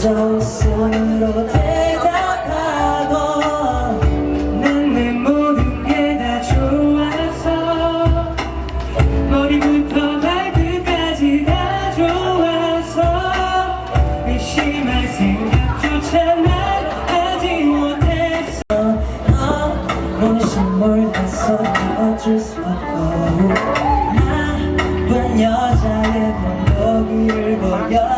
먼저 손으로 대답하고 난 내 모든 게 다 좋아서 머리부터 발끝까지 다 좋아서 의심할 생각조차 난 하지 못했어. 너무시 몰랐어 어쩔 수 없고 나쁜 여자의 본보기를 보여.